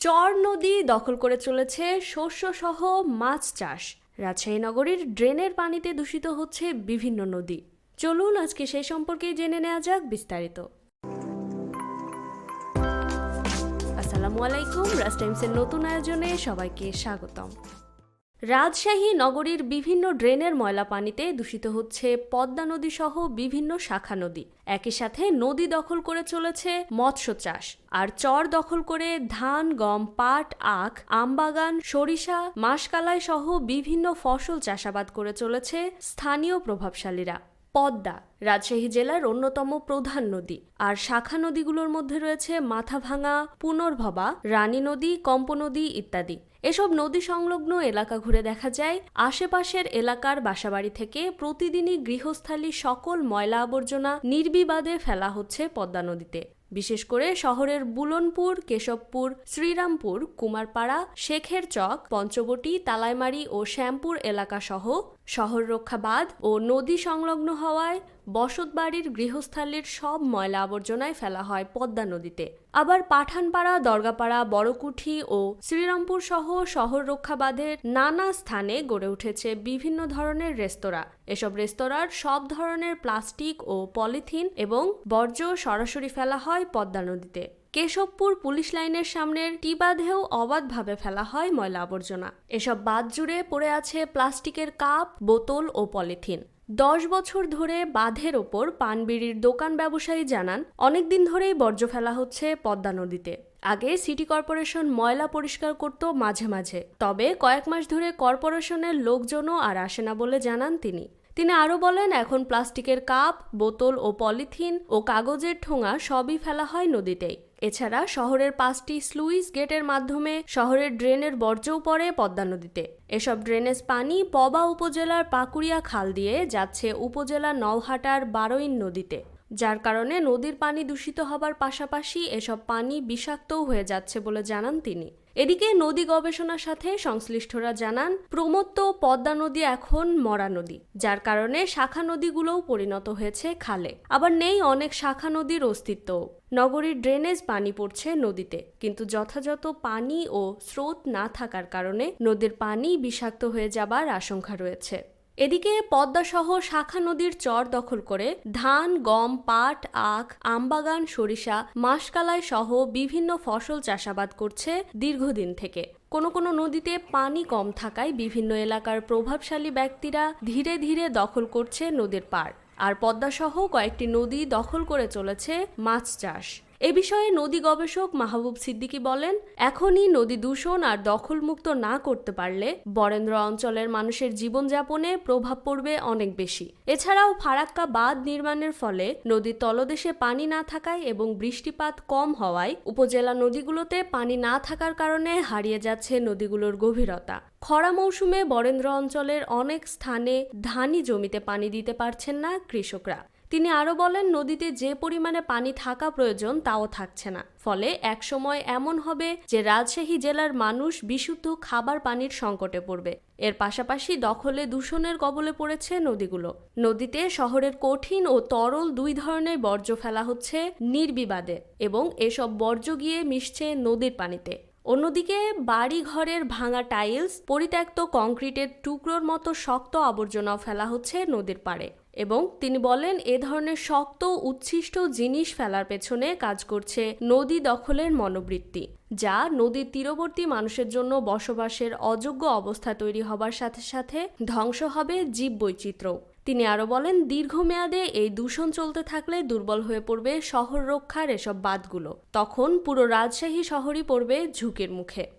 চর নদী দখল করে চলেছে শস্যসহ মাছ চাষ। রাজশাহী নগরীর ড্রেনের পানিতে দূষিত হচ্ছে বিভিন্ন নদী। চলুন আজকে সেই সম্পর্কে জেনে নেওয়া যাক বিস্তারিত। আসসালামু আলাইকুম রাজ টাইমসের নতুন আয়োজনে সবাইকে স্বাগতম। রাজশাহী নগরীর বিভিন্ন ড্রেনের ময়লা পানিতে দূষিত হচ্ছে পদ্মা নদী সহ বিভিন্ন শাখা নদী। একই সাথে নদী দখল করে চলেছে মৎস্য চাষ। আর চর দখল করে ধান, গম, পাট, আখ, আমবাগান, সরিষা, মাসকালাই সহ বিভিন্ন ফসল চাষাবাদ করে চলেছে স্থানীয় প্রভাবশালীরা। পদ্মা, রাজশাহী জেলার অন্যতম প্রধান নদী। আর শাখা নদীগুলোর মধ্যে রয়েছে মাথাভাঙা, পুনর্ভবা, রানী নদী কম্প নদী ইত্যাদি। এসব নদী সংলগ্ন এলাকা ঘুরে দেখা যায়। আশেপাশের এলাকার বাসাবাড়ি থেকে প্রতিদিনই গৃহস্থালী সকল ময়লা আবর্জনা নির্বিবাদে ফেলা হচ্ছে পদ্মা নদীতে। বিশেষ করে শহরের বুলনপুর, কেশবপুর, শ্রীরামপুর, কুমারপাড়া, শেখের চক, পঞ্চবটি, তালাইমারি ও শ্যামপুর এলাকাসহ শহর রক্ষা বাঁধ ও নদী সংলগ্ন হওয়ায় বসতবাড়ির গৃহস্থালির সব ময়লা আবর্জনায় ফেলা হয় পদ্মা নদীতে। আবার পাঠানপাড়া, দরগাপাড়া, বড়কুঠি ও শ্রীরামপুর সহ শহর রক্ষা বাঁধের নানা স্থানে গড়ে উঠেছে বিভিন্ন ধরনের রেস্তোরাঁ। এসব রেস্তোরাঁর সব ধরনের প্লাস্টিক ও পলিথিন এবং বর্জ্য সরাসরি ফেলা হয় পদ্মা নদীতে। কেশবপুর পুলিশ লাইনের সামনের টি বাঁধেও অবাধভাবে ফেলা হয় ময়লা আবর্জনা। এসব বাঁধ জুড়ে পড়ে আছে প্লাস্টিকের কাপ, বোতল ও পলিথিন। দশ বছর ধরে বাঁধের ওপর পানবিড়ির দোকান ব্যবসায়ী জানান, অনেকদিন ধরেই বর্জ্য ফেলা হচ্ছে পদ্মা নদীতে। আগে সিটি কর্পোরেশন ময়লা পরিষ্কার করত মাঝে মাঝে। তবে কয়েক মাস ধরে কর্পোরেশনের লোকজনও আর আসে না বলে জানান তিনি। তিনি আরও বলেন, এখন প্লাস্টিকের কাপ, বোতল ও পলিথিন ও কাগজের ঠোঙা সবই ফেলা হয় নদীতেই এছাড়া শহরের পাঁচটি স্লুইস গেটের মাধ্যমে শহরের ড্রেনের বর্জ্যও পড়ে পদ্মা নদীতে। এসব ড্রেনেজ পানি পবা উপজেলার পাকুড়িয়া খাল দিয়ে যাচ্ছে উপজেলা নওহাটার বারোইন নদীতে। যার কারণে নদীর পানি দূষিত হবার পাশাপাশি এসব পানি বিষাক্তও হয়ে যাচ্ছে বলে জানান তিনি। এদিকে নদী গবেষণার সাথে সংশ্লিষ্টরা জানান, প্রমত্ত পদ্মা নদী এখন মরা নদী, যার কারণে শাখা নদীগুলোও পরিণত হয়েছে খালে। আবার নেই অনেক শাখা নদীর অস্তিত্ব নগরীর ড্রেনেজ পানি পড়ছে নদীতে, কিন্তু যথাযথ পানি ও স্রোত না থাকার কারণে নদীর পানি বিষাক্ত হয়ে যাবার আশঙ্কা রয়েছে। এদিকে পদ্মাসহ শাখা নদীর চর দখল করে ধান, গম, পাট, আখ, আমবাগান, সরিষা, মাসকালাই সহ বিভিন্ন ফসল চাষাবাদ করছে দীর্ঘদিন থেকে। কোনো কোনো নদীতে পানি কম থাকায় বিভিন্ন এলাকার প্রভাবশালী ব্যক্তিরা ধীরে ধীরে দখল করছে নদীর পাড়। আর পদ্মাসহ কয়েকটি নদী দখল করে চলেছে মাছ চাষ। এ বিষয়ে নদী গবেষক মাহবুব সিদ্দিকী বলেন, এখনই নদী দূষণ আর দখলমুক্ত না করতে পারলে বরেন্দ্র অঞ্চলের মানুষের জীবনযাপনে প্রভাব পড়বে অনেক বেশি। এছাড়াও ফারাক্কা বাঁধ নির্মাণের ফলে নদীর তলদেশে পানি না থাকায় এবং বৃষ্টিপাত কম হওয়ায় উপজেলা নদীগুলোতে পানি না থাকার কারণে হারিয়ে যাচ্ছে নদীগুলোর গভীরতা। খরা মৌসুমে বরেন্দ্র অঞ্চলের অনেক স্থানে ধানি জমিতে পানি দিতে পারছেন না কৃষকরা। তিনি আরও বলেন, নদীতে যে পরিমাণে পানি থাকা প্রয়োজন, তাও থাকছে না। ফলে একসময় এমন হবে যে রাজশাহী জেলার মানুষ বিশুদ্ধ খাবার পানির সংকটে পড়বে। এর পাশাপাশি দখলে দূষণের কবলে পড়েছে নদীগুলো। নদীতে শহরের কঠিন ও তরল দুই ধরনের বর্জ্য ফেলা হচ্ছে নির্বিবাদে এবং এসব বর্জ্য গিয়ে মিশছে নদীর পানিতে। অন্যদিকে বাড়ি ঘরের ভাঙা টাইলস, পরিত্যক্ত কংক্রিটের টুকরোর মতো শক্ত আবর্জনাও ফেলা হচ্ছে নদীর পাড়ে। এবং তিনি বলেন, এ ধরনের শক্ত, উচ্ছিষ্ট জিনিস ফেলার পেছনে কাজ করছে নদী দখলের মনোবৃত্তি, যা নদীর তীরবর্তী মানুষের জন্য বসবাসের অযোগ্য অবস্থা তৈরি হবার সাথে সাথে ধ্বংস হবে জীব বৈচিত্র্য তিনি আরও বলেন, দীর্ঘমেয়াদে এই দূষণ চলতে থাকলে দুর্বল হয়ে পড়বে শহর রক্ষার এসব বাঁধগুলো। তখন পুরো রাজশাহী শহরই পড়বে ঝুঁকির মুখে।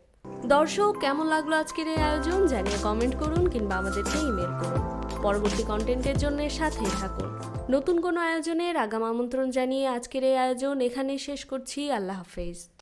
দর্শক, কেমন লাগল আজকের এই আয়োজন জানিয়ে কমেন্ট করুন কিংবা আমাদেরকে ইমেল করুন। পরবর্তী কন্টেন্টের জন্য সাথে থাকুন। নতুন কোনো আয়োজনের আগাম আমন্ত্রণ জানিয়ে আজকের এই আয়োজন এখানেই শেষ করছি। আল্লাহ হাফেজ।